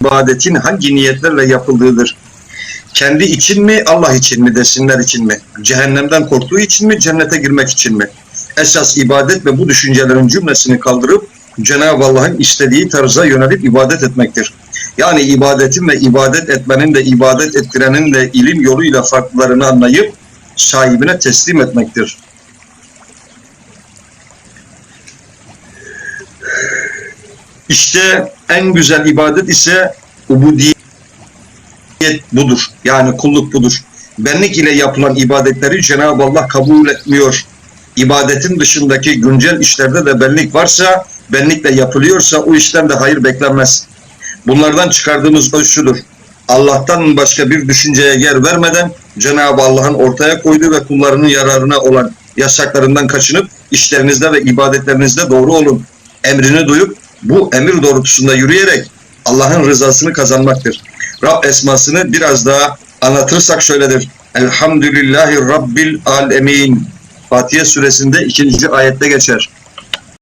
ibadetin hangi niyetlerle yapıldığıdır. Kendi için mi, Allah için mi, desinler için mi? Cehennemden korktuğu için mi, cennete girmek için mi? Esas ibadet ve bu düşüncelerin cümlesini kaldırıp Cenab-ı Allah'ın istediği tarza yönelip ibadet etmektir. Yani ibadetin ve ibadet etmenin de ibadet ettirenin de ilim yoluyla farklarını anlayıp sahibine teslim etmektir. İşte en güzel ibadet ise ubudiyet budur. Yani kulluk budur. Benlik ile yapılan ibadetleri Cenab-ı Allah kabul etmiyor. İbadetin dışındaki güncel işlerde de benlik varsa, benlikle yapılıyorsa o işten de hayır beklenmez. Bunlardan çıkardığımız öz şudur. Allah'tan başka bir düşünceye yer vermeden Cenab-ı Allah'ın ortaya koyduğu ve kullarının yararına olan yasaklarından kaçınıp işlerinizde ve ibadetlerinizde doğru olun. Emrini duyup bu emir doğrultusunda yürüyerek Allah'ın rızasını kazanmaktır. Rab esmasını biraz daha anlatırsak şöyledir. Elhamdülillahi Rabbil alemin. Fatiha suresinde ikinci ayette geçer.